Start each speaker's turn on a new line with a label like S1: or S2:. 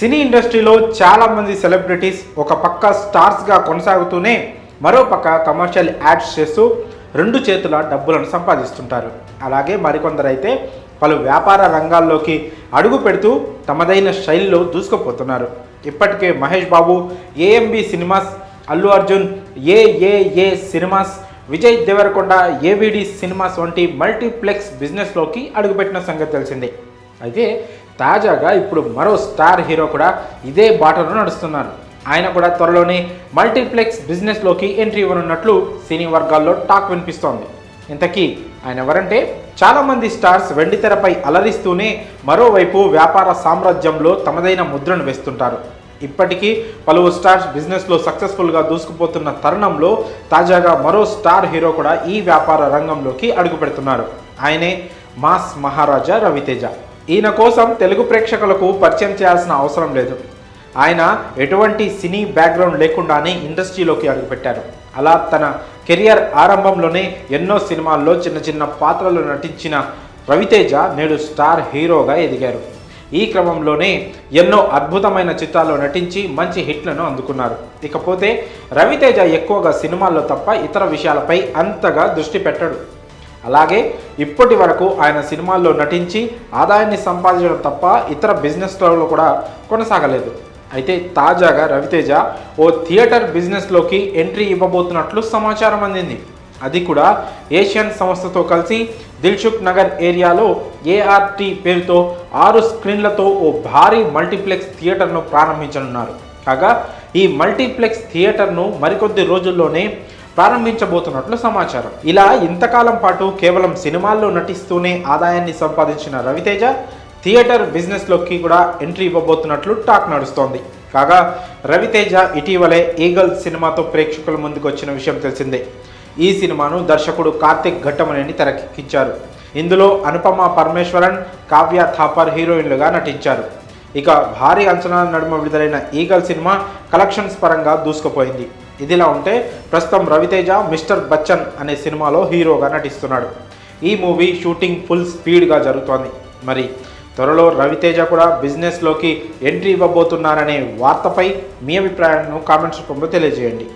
S1: సినీ ఇండస్ట్రీలో చాలామంది సెలబ్రిటీస్ ఒక పక్క స్టార్స్గా కొనసాగుతూనే మరో పక్క కమర్షియల్ యాడ్స్ చేస్తూ రెండు చేతుల డబ్బులను సంపాదిస్తుంటారు. అలాగే మరికొందరైతే పలు వ్యాపార రంగాల్లోకి అడుగు పెడుతూ తమదైన శైలిలో దూసుకుపోతున్నారు. ఇప్పటికే Mahesh Babu AMB cinemas Allu Arjun AAA cinemas Vijay Deverakonda AVD cinemas వంటి మల్టీప్లెక్స్ బిజినెస్లోకి అడుగుపెట్టిన సంగతి తెలిసిందే. అయితే తాజాగా ఇప్పుడు మరో స్టార్ హీరో కూడా ఇదే బాటలో నడుస్తున్నారు. ఆయన కూడా త్వరలోనే మల్టీప్లెక్స్ బిజినెస్లోకి ఎంట్రీ ఇవ్వనున్నట్లు సినీ వర్గాల్లో టాక్ వినిపిస్తోంది. ఇంతకీ ఆయన ఎవరంటే? చాలామంది స్టార్స్ వెండితెరపై అలరిస్తూనే మరోవైపు వ్యాపార సామ్రాజ్యంలో తమదైన ముద్రను వేస్తుంటారు. ఇప్పటికీ పలువురు స్టార్స్ బిజినెస్లో సక్సెస్ఫుల్గా దూసుకుపోతున్న తరుణంలో తాజాగా మరో స్టార్ హీరో కూడా ఈ వ్యాపార రంగంలోకి అడుగుపెడుతున్నారు. ఆయనే మాస్ మహారాజా రవితేజ. ఈయన కోసం తెలుగు ప్రేక్షకులకు పరిచయం చేయాల్సిన అవసరం లేదు. ఆయన ఎటువంటి సినీ బ్యాక్గ్రౌండ్ లేకుండానే ఇండస్ట్రీలోకి అడుగుపెట్టారు. అలా తన కెరియర్ ఆరంభంలోనే ఎన్నో సినిమాల్లో చిన్న చిన్న పాత్రలు నటించిన రవితేజ నేడు స్టార్ హీరోగా ఎదిగారు. ఈ క్రమంలోనే ఎన్నో అద్భుతమైన చిత్రాల్లో నటించి మంచి హిట్లను అందుకున్నారు. ఇకపోతే రవితేజ ఎక్కువగా సినిమాల్లో తప్ప ఇతర విషయాలపై అంతగా దృష్టి పెట్టడు. అలాగే ఇప్పటి వరకు ఆయన సినిమాల్లో నటించి ఆదాయాన్ని సంపాదించడం తప్ప ఇతర బిజినెస్లలో కూడా కొనసాగలేదు. అయితే తాజాగా రవితేజ ఓ థియేటర్ బిజినెస్లోకి ఎంట్రీ ఇవ్వబోతున్నట్లు సమాచారం అందింది. అది కూడా ఏషియన్ సంస్థతో కలిసి దిల్షుక్ నగర్ ఏరియాలో ఏఆర్టీ పేరుతో ఆరు స్క్రీన్లతో ఓ భారీ మల్టీప్లెక్స్ థియేటర్ను ప్రారంభించనున్నారు. కాగా ఈ మల్టీప్లెక్స్ థియేటర్ను మరికొద్ది రోజుల్లోనే ప్రారంభించబోతున్నట్లు సమాచారం. ఇలా ఇంతకాలం పాటు కేవలం సినిమాల్లో నటిస్తూనే ఆదాయాన్ని సంపాదించిన రవితేజ థియేటర్ బిజినెస్లోకి కూడా ఎంట్రీ ఇవ్వబోతున్నట్లు టాక్ నడుస్తోంది. కాగా రవితేజ ఇటీవలే ఈగల్ సినిమాతో ప్రేక్షకుల ముందుకు వచ్చిన విషయం తెలిసిందే. ఈ సినిమాను దర్శకుడు కార్తిక్ ఘట్టమనేని తెరకెక్కించారు. ఇందులో అనుపమ పరమేశ్వరన్ కావ్య థాపర్ హీరోయిన్లుగా నటించారు. ఇక భారీ అంచనాల నడుమ విడుదలైన ఈగల్ సినిమా కలెక్షన్స్ పరంగా దూసుకుపోయింది. ఇదిలా ఉంటే ప్రస్తుతం రవితేజ మిస్టర్ బచ్చన్ అనే సినిమాలో హీరోగా నటిస్తున్నాడు. ఈ మూవీ షూటింగ్ ఫుల్ స్పీడ్గా జరుగుతోంది. మరి త్వరలో రవితేజ కూడా బిజినెస్లోకి ఎంట్రీ ఇవ్వబోతున్నారనే వార్తపై మీ అభిప్రాయాలను కామెంట్స్ రూపంలో తెలియజేయండి.